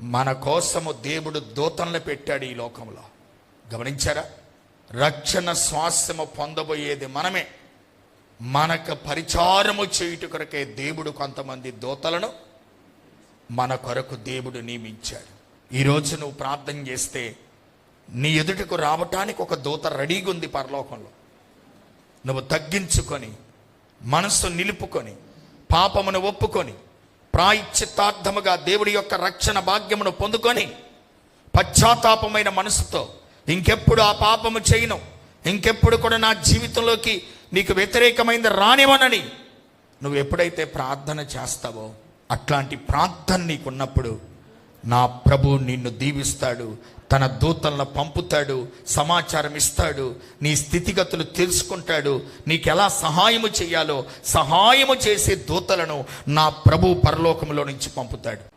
మన కోసము దేవుడు దూతలను పెట్టాడు ఈ లోకంలో. గమనించారా? రక్షణ శ్వాసము పొందబోయేది మనమే. మనకు పరిచారము చేయుట కొరకే దేవుడు కొంతమంది దూతలను మన కొరకు దేవుడు నియమించాడు. ఈరోజు నువ్వు ప్రార్థన చేస్తే నీ ఎదుటకు రావటానికి ఒక దూత రెడీగా ఉంది పరలోకంలో. నువ్వు తగ్గించుకొని మనస్సు నిలుపుకొని పాపమును ఒప్పుకొని ప్రాయశ్చిత్తార్థముగా దేవుడి యొక్క రక్షణ భాగ్యమును పొందుకొని పశ్చాత్తాపమైన మనసుతో ఇంకెప్పుడు ఆ పాపము చేయను ఇంకెప్పుడు కూడా నా జీవితంలోకి నీకు వ్యతిరేకమైంది రానివనని నువ్వు ఎప్పుడైతే ప్రార్థన చేస్తావో అట్లాంటి ప్రార్థన నీకున్నప్పుడు నా ప్రభు నిన్ను దీవిస్తాడు తన దూతలను పంపుతాడు సమాచారం ఇస్తాడు నీ స్థితిగతులు తెలుసుకుంటాడు నీకు ఎలా సహాయము చేయాలో సహాయము చేసే దూతలను నా ప్రభు పరలోకంలో నుంచి పంపుతాడు.